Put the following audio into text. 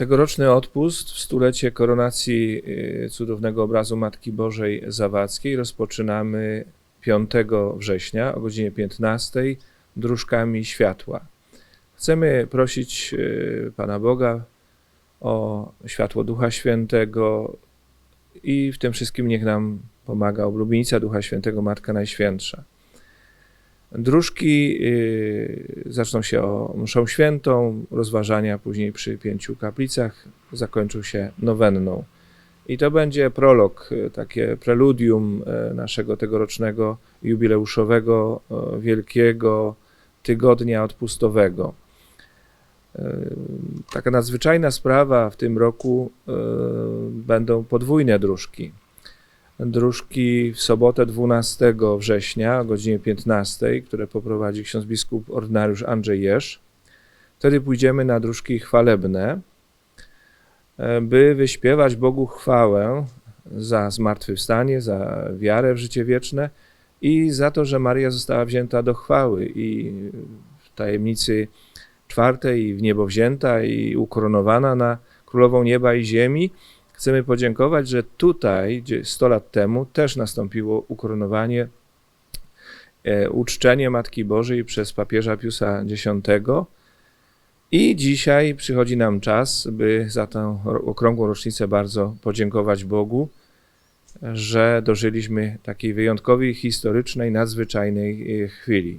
Tegoroczny odpust w stulecie koronacji y, cudownego obrazu Matki Bożej Zawadzkiej rozpoczynamy 5 września o godzinie 15 dróżkami światła. Chcemy prosić y, Pana Boga o światło Ducha Świętego i w tym wszystkim niech nam pomaga oblubienica Ducha Świętego, Matka Najświętsza. Dróżki y, zaczną się o mszą świętą, rozważania później przy pięciu kaplicach zakończą się nowenną. I to będzie prolog, y, takie preludium y, naszego tegorocznego jubileuszowego wielkiego tygodnia odpustowego. Taka nadzwyczajna sprawa w tym roku będą podwójne dróżki dróżki w sobotę 12 września o godzinie 15, które poprowadzi ksiądz biskup ordynariusz Andrzej Jerz. Wtedy pójdziemy na dróżki chwalebne, e, by wyśpiewać Bogu chwałę za zmartwychwstanie, za wiarę w życie wieczne i za to, że Maria została wzięta do chwały i w tajemnicy czwartej i w niebo wzięta i ukoronowana na królową nieba i ziemi. Chcemy podziękować, że tutaj, gdzie 100 lat temu, też nastąpiło ukoronowanie, e, uczczenie Matki Bożej przez papieża Piusa X. I dzisiaj przychodzi nam czas, by za tę okrągłą rocznicę bardzo podziękować Bogu, że dożyliśmy takiej wyjątkowej, historycznej, nadzwyczajnej e, chwili.